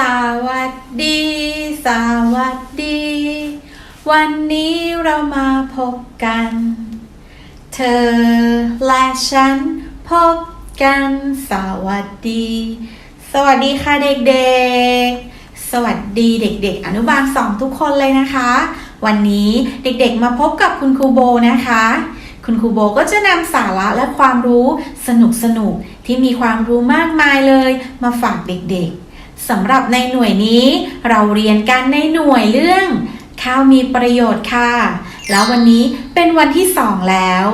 สวัสดี สวัสดี วันนี้เรามาพบกัน เธอและฉันพบกัน สวัสดี สวัสดีค่ะเด็กๆ สวัสดีเด็ก ๆ อนุบาลสองทุกคนเลยนะคะ วันนี้เด็กๆมาพบกับคุณครูโบนะคะ คุณครูโบก็จะนำสาระและความรู้สนุกๆที่มีความรู้มากมายเลย มาฝากเด็กๆ สำหรับในหน่วยนี้ เราเรียนกันในหน่วยเรื่อง ข้าวมีประโยชน์ค่ะ แล้ววันนี้เป็นวันที่สองแล้ว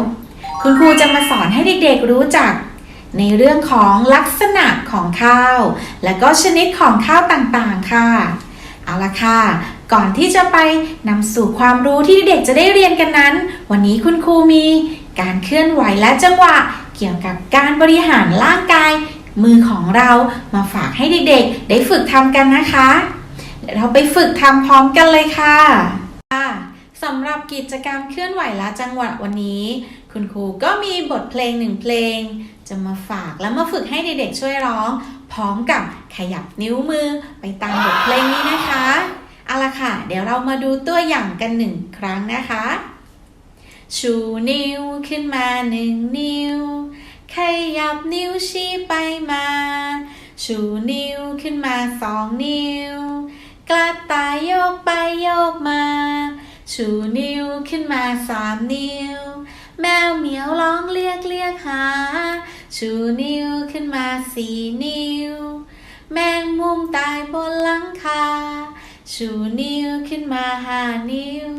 คุณครูจะมาสอนให้เด็กๆรู้จัก ในเรื่องของลักษณะของข้าว และก็ชนิดของข้าวต่างๆค่ะ เอาละค่ะ ก่อนที่จะไปนำสู่ความรู้ที่เด็กจะได้เรียนกันนั้น วันนี้คุณครูมี การเคลื่อนไหวและจังหวะเกี่ยวกับการบริหารร่างกาย มือของเรามาฝากให้เด็กๆ ได้ฝึกทำกันนะคะ เดี๋ยวเราไปฝึกทำพร้อมกันเลยค่ะสำหรับกิจกรรมเคลื่อนไหวละจังหวะวันนี้ คุณครูก็มีบทเพลงหนึ่งเพลง จะมาฝากและมาฝึกให้เด็กๆช่วยร้อง พร้อมกับขยับนิ้วมือไปตามบทเพลงนี้นะคะเอาละค่ะ เดี๋ยวเรามาดูตัวอย่างกันหนึ่งครั้งนะคะ ชูนิ้วขึ้นมาหนึ่งนิ้ว ขยับนิ้วชี้ไปมา ชูนิ้วขึ้นมาสองนิ้ว กระต่ายโยกไปโยกมา ชูนิ้วขึ้นมาสามนิ้ว แมวเหมียวร้องเรียกเรียกหา ชูนิ้วขึ้นมาสี่นิ้ว แมงมุมตายบนหลังคา ชูนิ้วขึ้นมาห้านิ้ว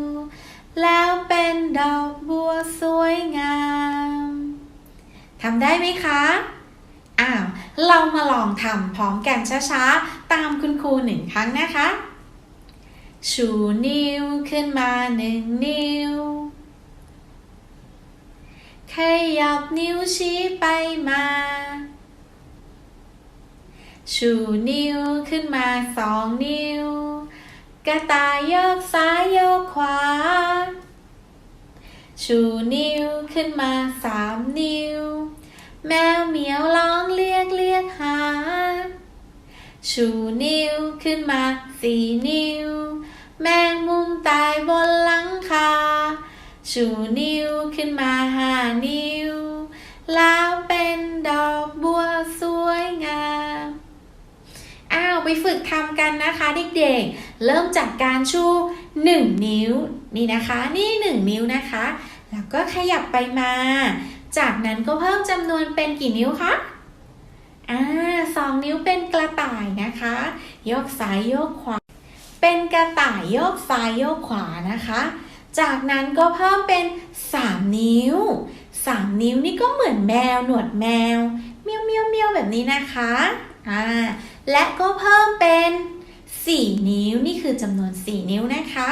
แล้วเป็นดอกบัวสวยงาม ทำได้ไหมคะอ้าวเรามาลองทำพร้อมกันช้าๆ ตามคุณครูหนึ่งครั้งนะคะ ชูนิ้วขึ้นมาหนึ่งนิ้ว ขยับนิ้วชี้ไปมา ชูนิ้วขึ้นมาสองนิ้ว กระต่ายโยกซ้ายโยกขวา ชูนิ้วขึ้นมาสามนิ้ว แมวเหมียวร้องเรียกเรียกหา ชูนิ้วขึ้นมาสี่นิ้ว แมงมุมตายบนหลังคา ชูนิ้วขึ้นมาห้านิ้ว แล้วเป็นดอกบัวสวยงาม อ้าวไปฝึกทำกันนะคะเด็กๆ เริ่มจากการชูหนึ่งนิ้ว นี่นะคะ นี่หนึ่งนิ้วนะคะ ก็ขยับไปมา จากนั้นก็เพิ่มจำนวนเป็นกี่นิ้วคะอ่าสองนิ้วเป็นกระต่ายนะคะโยกซ้ายโยกขวา เป็นกระต่ายโยกซ้ายโยกขวานะคะ จากนั้นก็เพิ่มเป็น 3 นิ้ว 3 นิ้วนี่ก็เหมือนแมวหนวดแมวเมียวเมียวเมียวแบบนี้นะคะอ่าและก็เพิ่มเป็น 4 นิ้วนี่คือจำนวน 4 นิ้วนะคะ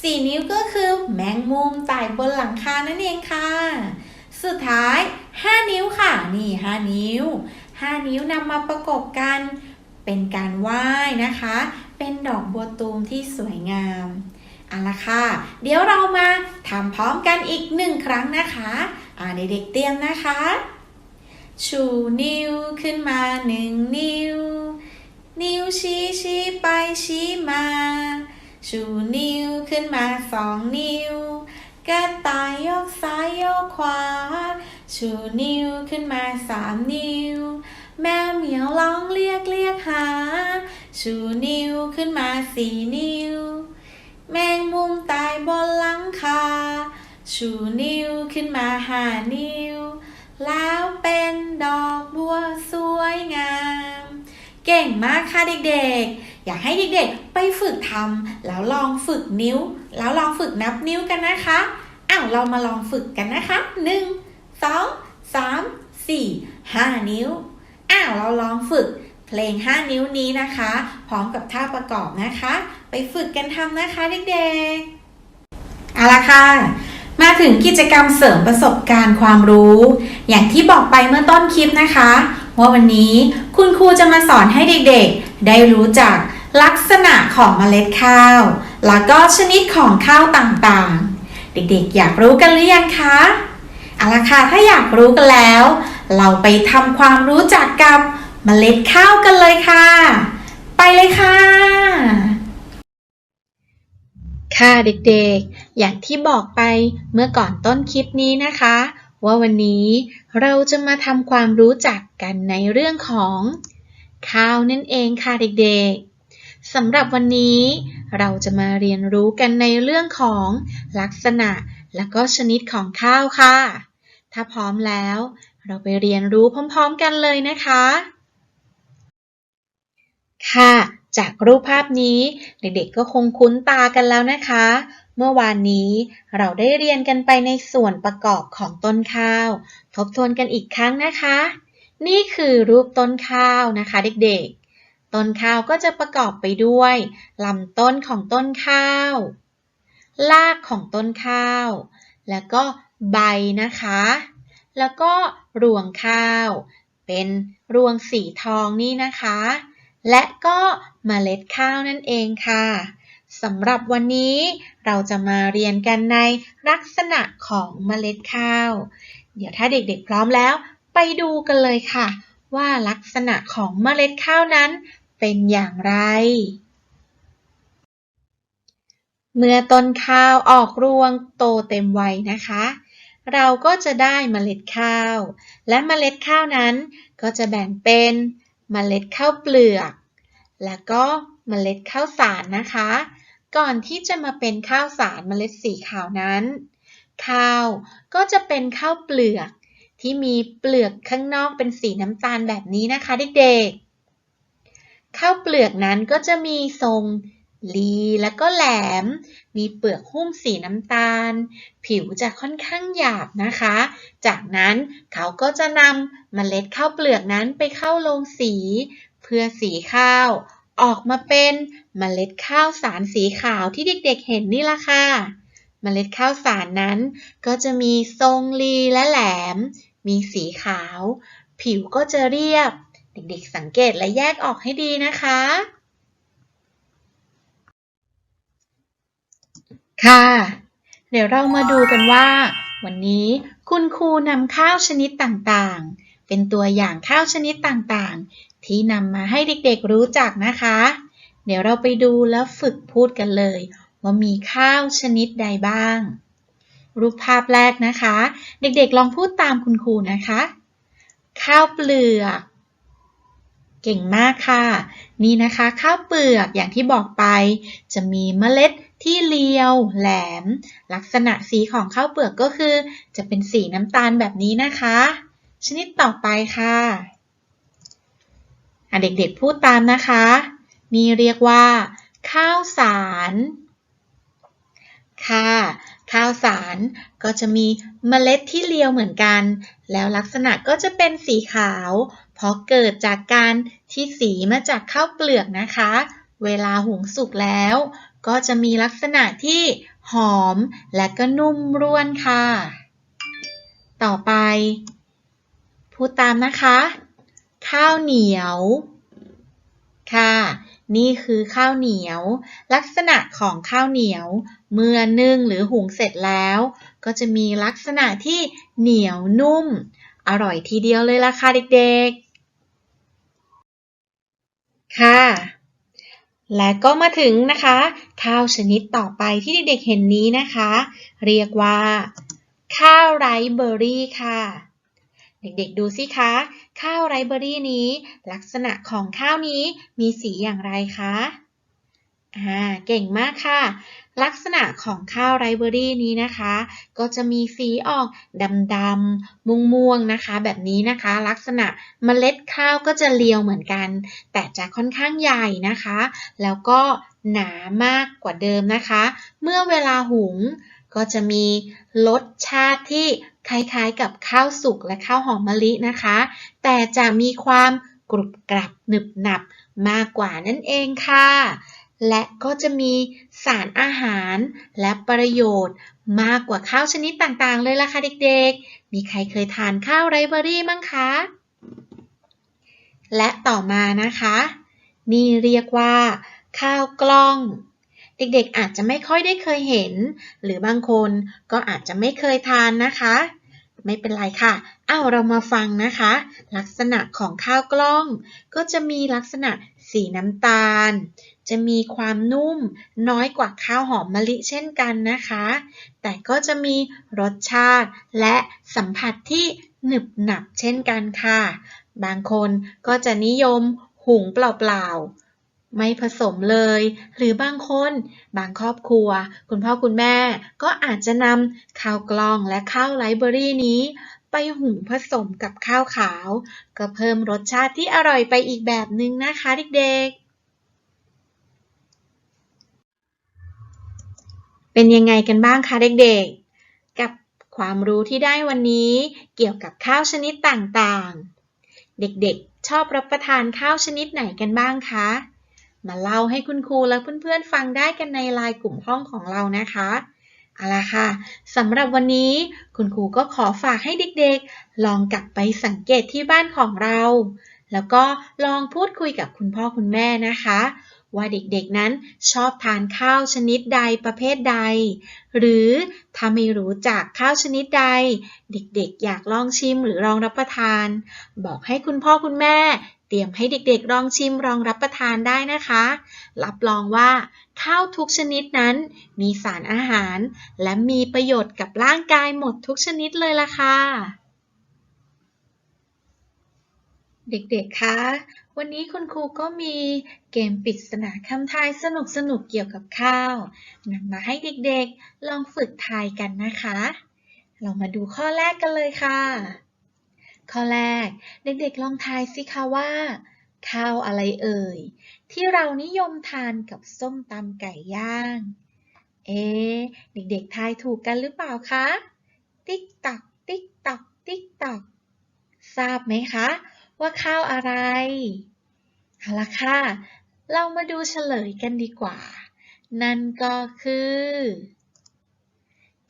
4นิ้วก็คือแมงมุมไต่บนหลังคานั่นเองค่ะ สุดท้าย 5 นิ้วค่ะ นี่5นิ้ว 5 นิ้วนำมาประกบกัน เป็นการไหว้นะคะ เป็นดอกบัวตูมที่สวยงามเอาละค่ะ เดี๋ยวเรามาทำพร้อมกันอีกหนึ่งครั้งนะคะอ่าเด็กๆเตรียมนะคะ ชูนิ้วขึ้นมาหนึ่งนิ้ว นิ้วชี้ชี้ไปชี้มา ชูนิ้วขึ้นมาสองนิ้ว กระต่ายโยกซ้ายโยกขวา ชูนิ้วขึ้นมาสามนิ้ว แมวเหมียวร้องเรียกเรียกหา ชูนิ้วขึ้นมาสี่นิ้ว แมงมุมตายบนหลังคา ชูนิ้วขึ้นมาห้านิ้ว แล้วเป็นดอกบัวสวยงาม เก่งมากค่ะเด็กๆ อยากให้เด็กๆ ไปฝึกทำแล้วลองฝึกนิ้ว แล้วลองฝึกนับนิ้วกันนะคะอ้าวเรามาลองฝึกกันนะคะหนึ่งสองสามสี่ห้านิ้วอ้าวเราลองฝึกเพลง 5 นิ้วนี้นะคะ พร้อมกับท่าประกอบนะคะ ไปฝึกกันทำนะคะเด็กๆเอาละค่ะ มาถึงกิจกรรมเสริมประสบการณ์ความรู้ อย่างที่บอกไปเมื่อต้นคลิปนะคะ ว่าวันนี้คุณครูจะมาสอนให้เด็กๆ ได้รู้จัก ลักษณะของเมล็ดข้าว แล้วก็ชนิดของข้าวต่างๆ เด็กๆ อยากรู้กันหรือยังคะเอาละค่ะถ้าอยากรู้กันแล้ว เราไปทำความรู้จักกับเมล็ดข้าวกันเลยค่ะ ไปเลยค่ะ ค่ะเด็กๆ อย่างที่บอกไปเมื่อก่อนต้นคลิปนี้นะคะ ว่าวันนี้เราจะมาทำความรู้จักกันในเรื่องของข้าวนั่นเองค่ะเด็กๆ สำหรับวันนี้เราจะมาเรียนรู้กันในเรื่องของลักษณะและก็ชนิดของข้าวค่ะ ถ้าพร้อมแล้ว เราไปเรียนรู้พร้อมๆกันเลยนะคะ ค่ะ จากรูปภาพนี้เด็กๆก็คงคุ้นตากันแล้วนะคะ เมื่อวานนี้เราได้เรียนกันไปในส่วนประกอบของต้นข้าว ทบทวนกันอีกครั้งนะคะ นี่คือรูปต้นข้าวนะคะ เด็กๆ ต้นข้าวก็จะประกอบไปด้วยลำต้นของต้นข้าว รากของต้นข้าว แล้วก็ใบนะคะ แล้วก็รวงข้าว เป็นรวงสีทองนี่นะคะ และก็เมล็ดข้าวนั่นเองค่ะสำหรับวันนี้เราจะมาเรียนกันในลักษณะของเมล็ดข้าว เดี๋ยวถ้าเด็กๆพร้อมแล้ว ไปดูกันเลยค่ะ ว่าลักษณะของเมล็ดข้าวนั้น เป็นอย่างไร เมื่อต้นข้าวออกรวงโตเต็มวัยนะคะ เราก็จะได้เมล็ดข้าว และเมล็ดข้าวนั้นก็จะแบ่งเป็นเมล็ดข้าวเปลือก แล้วก็เมล็ดข้าวสารนะคะ ก่อนที่จะมาเป็นข้าวสารเมล็ดสีขาวนั้น ข้าวก็จะเป็นข้าวเปลือกที่มีเปลือกข้างนอกเป็นสีน้ำตาลแบบนี้นะคะเด็กๆ ข้าวเปลือกนั้นก็จะมีทรงลีแล้วก็แหลม มีเปลือกหุ้มสีน้ำตาล ผิวจะค่อนข้างหยาบนะคะ จากนั้นเขาก็จะนำเมล็ดข้าวเปลือกนั้นไปเข้าโรงสี เพื่อสีข้าว ออกมาเป็นเมล็ดข้าวสารสีขาวที่เด็กๆเห็นนี่ละค่ะ เมล็ดข้าวสารนั้น ก็จะมีทรงลีและแหลม มีสีขาว ผิวก็จะเรียบ เด็กๆสังเกตและแยกออกให้ดีนะคะ ค่ะ เดี๋ยวเรามาดูกันว่า วันนี้คุณครูนำข้าวชนิดต่างๆ เป็นตัวอย่างข้าวชนิดต่างๆ ที่นำมาให้เด็กๆรู้จักนะคะ เดี๋ยวเราไปดูแล้วฝึกพูดกันเลย ว่ามีข้าวชนิดใดบ้าง รูปภาพแรกนะคะ เด็กๆลองพูดตามคุณครูนะคะ ข้าวเปลือก เก่งมากค่ะ นี่นะคะข้าวเปลือกอย่างที่บอกไป จะมีเมล็ดที่เรียว แหลม ลักษณะสีของข้าวเปลือกก็คือ จะเป็นสีน้ำตาลแบบนี้นะคะ ชนิดต่อไปค่ะเด็กๆพูดตามนะคะ นี่เรียกว่า ข้าวสาร ค่ะ ข้าวสารก็จะมีเมล็ดที่เรียวเหมือนกัน แล้วลักษณะก็จะเป็นสีขาว เพราะเกิดจากการที่สีมาจากข้าวเปลือกนะคะ เวลาหุงสุกแล้ว ก็จะมีลักษณะที่หอมและก็นุ่มร่วนค่ะ ต่อไป พูดตามนะคะ ข้าวเหนียว ค่ะ นี่คือข้าวเหนียว ลักษณะของข้าวเหนียว เมื่อนึ่งหรือหุงเสร็จแล้ว ก็จะมีลักษณะที่เหนียวนุ่ม อร่อยทีเดียวเลยล่ะค่ะเด็กๆ ค่ะ และก็มาถึงนะคะ ข้าวชนิดต่อไปที่เด็กๆเห็นนี้นะคะ เรียกว่า ข้าวไรเบอร์รี่ค่ะ เด็กๆดูสิคะ ข้าวไรเบอร์รี่นี้ ลักษณะของข้าวนี้มีสีอย่างไรคะ อ่า เก่งมากค่ะ ลักษณะของข้าวไรเบอร์รี่นี้นะคะ ก็จะมีสีออกดำๆม่วงๆนะคะ แบบนี้นะคะ ลักษณะเมล็ดข้าวก็จะเรียวเหมือนกัน แต่จะค่อนข้างใหญ่นะคะ แล้วก็หนามากกว่าเดิมนะคะ เมื่อเวลาหุงก็จะมีรสชาติที่คล้ายๆกับข้าวสุกและข้าวหอมมะลินะคะ แต่จะมีความกรุบกรับหนึบหนับมากกว่านั่นเองค่ะ และก็จะมีสารอาหารและประโยชน์มากกว่าข้าวชนิดต่างๆ เลยล่ะค่ะเด็กๆ มีใครเคยทานข้าวไรเบอรี่มั้งคะ และต่อมานะคะ นี่เรียกว่า ข้าวกล้อง เด็กๆอาจจะไม่ค่อยได้เคยเห็น หรือบางคนก็อาจจะไม่เคยทานนะคะ ไม่เป็นไรค่ะเอ้าเรามาฟังนะคะ ลักษณะของข้าวกล้อง ก็จะมีลักษณะสีน้ำตาล จะมีความนุ่มน้อยกว่าข้าวหอมมะลิเช่นกันนะคะ แต่ก็จะมีรสชาติและสัมผัสที่หนึบหนับเช่นกันค่ะ บางคนก็จะนิยมหุงเปล่าๆ ไม่ผสมเลย หรือบางคน บางครอบครัว คุณพ่อคุณแม่ ก็อาจจะนำข้าวกล้องและข้าวไรเบอรี่นี้ ไปหุงผสมกับข้าวขาว ก็เพิ่มรสชาติที่อร่อยไปอีกแบบนึงนะคะเด็กๆ เป็นยังไงกันบ้างคะเด็กๆ กับความรู้ที่ได้วันนี้เกี่ยวกับข้าวชนิดต่างๆ เด็กๆ ชอบรับประทานข้าวชนิดไหนกันบ้างคะ มาเล่าให้คุณครูและเพื่อนๆ ฟังได้กันในไลน์กลุ่มห้องของเรานะคะเอาละค่ะ สำหรับวันนี้คุณครูก็ขอฝากให้เด็กๆ ลองกลับไปสังเกตที่บ้านของเรา แล้วก็ลองพูดคุยกับคุณพ่อคุณแม่นะคะ ว่าเด็กๆนั้นชอบทานข้าวชนิดใดประเภทใด หรือถ้าไม่รู้จักข้าวชนิดใด เด็กๆ อยากลองชิมหรือลองรับประทาน บอกให้คุณพ่อคุณแม่ เตรียมให้เด็กๆลองชิมลองรับประทานได้นะคะ รับรองว่า ข้าวทุกชนิดนั้น มีสารอาหาร และมีประโยชน์กับร่างกายหมดทุกชนิดเลยล่ะค่ะ เด็กๆ คะ วันนี้คุณครูก็มีเกมปริศนาคำทายสนุกๆ เกี่ยวกับข้าวนำมาให้เด็กๆ ลองฝึกทายกันนะคะ เรามาดูข้อแรกกันเลยค่ะ ข้อแรก เด็กๆ ลองทายสิคะว่า ข้าวอะไรเอ่ย ที่เรานิยมทานกับส้มตำไก่ย่าง เอ๊เด็กๆ ทายถูกกันหรือเปล่าคะ ติ๊กตัก ติ๊กตัก ติ๊กตัก ทราบไหมคะ ว่าข้าวอะไร เอาละค่ะ เรามาดูเฉลยกันดีกว่า นั่นก็คือ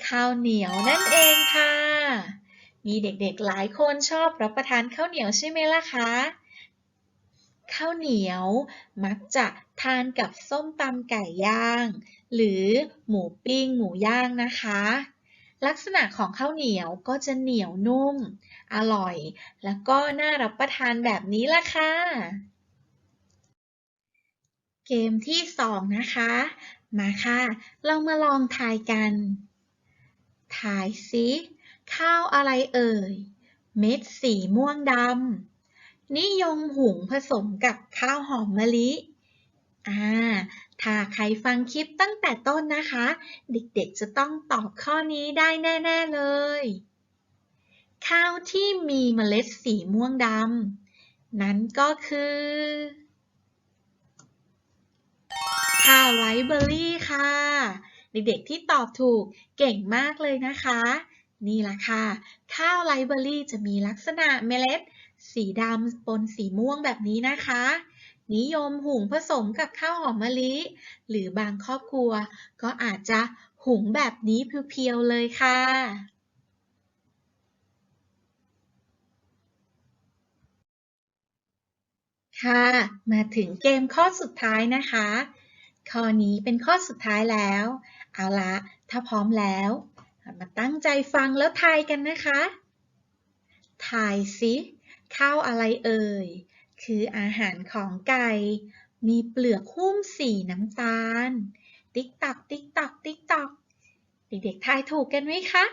ข้าวเหนียวนั่นเองค่ะ มีเด็กๆหลายคนชอบรับประทานข้าวเหนียวใช่ไหมล่ะคะข้าวเหนียวมักจะทานกับส้มตำไก่ย่าง หรือหมูปิ้งหมูย่างนะคะ ลักษณะของข้าวเหนียวก็จะเหนียวนุ่ม อร่อย แล้วก็น่ารับประทานแบบนี้ล่ะค่ะ เกมที่สองนะคะ มาค่ะ เรามาลองทายกัน ทายสิข้าวอะไรเอ่ย เม็ดสีม่วงดำนิยมหุงผสมกับข้าวหอมมะลิ อ่า ถ้าใครฟังคลิปตั้งแต่ต้นนะคะ เด็กๆจะต้องตอบข้อนี้ได้แน่ๆเลย ข้าวที่มีเมล็ดสีม่วงดำนั้นก็คือ ข้าวไรซ์เบอร์รี่ค่ะ เด็กๆที่ตอบถูกเก่งมากเลยนะคะ นี่ล่ะค่ะ ข้าวไรซ์เบอร์รี่จะมีลักษณะเมล็ด สีดำปนสีม่วงแบบนี้นะคะ นิยมหุงผสมกับข้าวหอมมะลิ หรือบางครอบครัวก็อาจจะหุงแบบนี้เพียวๆเลยค่ะค่ะ มาถึงเกมข้อสุดท้ายนะคะ ข้อนี้เป็นข้อสุดท้ายแล้ว เอาละถ้าพร้อมแล้ว มาตั้งใจฟังแล้วทายกันนะคะ ทายสิ ข้าวอะไรเอ่ย คืออาหารของไก่ มีเปลือกหุ้มสีน้ำตาล ติ๊กตัก ติ๊กตัก ติ๊กตัก เด็กๆทายถูกกันไหมคะ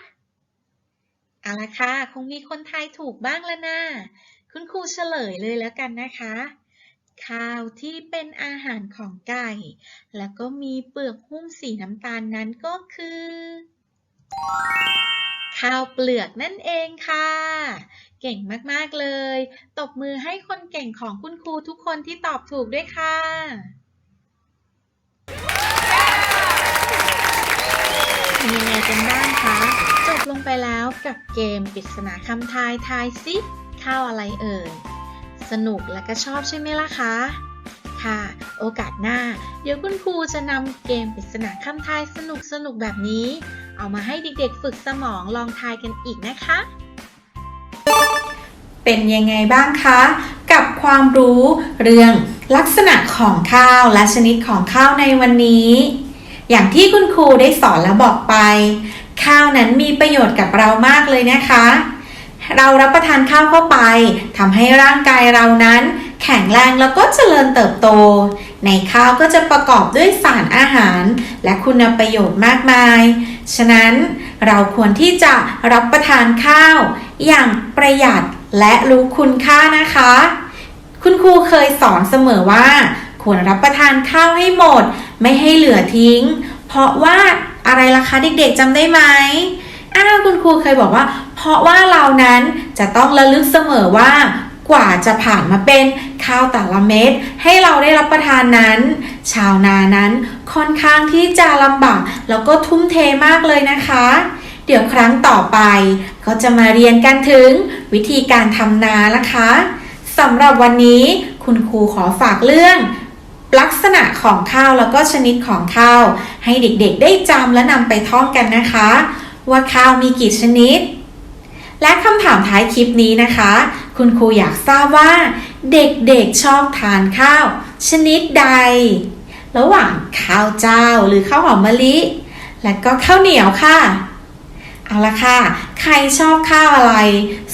เอาละค่ะ คงมีคนทายถูกบ้างแล้วนะ คุณครูเฉลยเลยแล้วกันนะคะ ข้าวที่เป็นอาหารของไก่ แล้วก็มีเปลือกหุ้มสีน้ำตาลนั้นก็คือ ข้าวเปลือกนั่นเองค่ะ เก่งมาก ๆ เลย ตบมือให้คนเก่งของคุณครูทุกคนที่ตอบถูกด้วยค่ะ เป็นยังไงกันบ้างคะ จบลงไปแล้วกับเกมปริศนาคำทายทายซิ ข้าวอะไรเอ่ย สนุกและก็ชอบใช่ไหมล่ะคะ ค่ะ โอกาสหน้า เดี๋ยวคุณครูจะนำเกมปริศนาคำทายสนุกสนุกแบบนี้ เอามาให้เด็กๆฝึกสมองลองทายกันอีกนะคะ เป็นยังไงบ้างคะ กับความรู้เรื่องลักษณะของข้าวและชนิดของข้าวในวันนี้ อย่างที่คุณครูได้สอนและบอกไป ข้าวนั้นมีประโยชน์กับเรามากเลยนะคะ เรารับประทานข้าวเข้าไปทำให้ร่างกายเรานั้น แข็งแรงแล้วก็เจริญเติบโต ในข้าวก็จะประกอบด้วยสารอาหาร และคุณประโยชน์มากมาย ฉะนั้นเราควรที่จะรับประทานข้าวอย่างประหยัด และรู้คุณค่านะคะ คุณครูเคยสอนเสมอว่า ควรรับประทานข้าวให้หมด ไม่ให้เหลือทิ้ง เพราะว่าอะไรล่ะคะเด็กๆจำได้ไหมอ้าวคุณครูเคยบอกว่า เพราะว่าเรานั้นจะต้องระลึกเสมอว่ากว่าจะผ่านมาเป็นข้าวแต่ละเม็ดให้เราได้รับประทานนั้น ชาวนานั้นค่อนข้างที่จะลำบากแล้วก็ทุ่มเทมากเลยนะคะ เดี๋ยวครั้งต่อไป ก็จะมาเรียนกันถึงวิธีการทำนานะคะสำหรับวันนี้คุณครูขอฝากเรื่อง ลักษณะของข้าวแล้วก็ชนิดของข้าว ให้เด็กๆได้จำและนำไปท่องกันนะคะ ว่าข้าวมีกี่ชนิด และคำถามท้ายคลิปนี้นะคะ คุณครูอยากทราบว่า เด็กๆชอบทานข้าว ชนิดใด ระหว่างข้าวเจ้าหรือข้าวหอมมะลิ และก็ข้าวเหนียวค่ะ เอาละค่ะ ใครชอบข้าวอะไร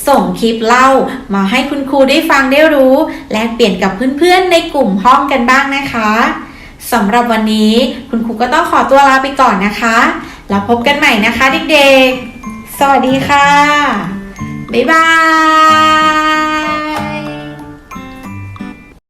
ส่งคลิปเล่ามาให้คุณครูได้ฟังได้รู้ และเปลี่ยนกับเพื่อนๆในกลุ่มห้องกันบ้างนะคะสำหรับวันนี้คุณครูก็ต้องขอตัวลาไปก่อนนะคะ แล้วพบกันใหม่นะคะเด็กๆ สวัสดีค่ะ บ๊ายบาย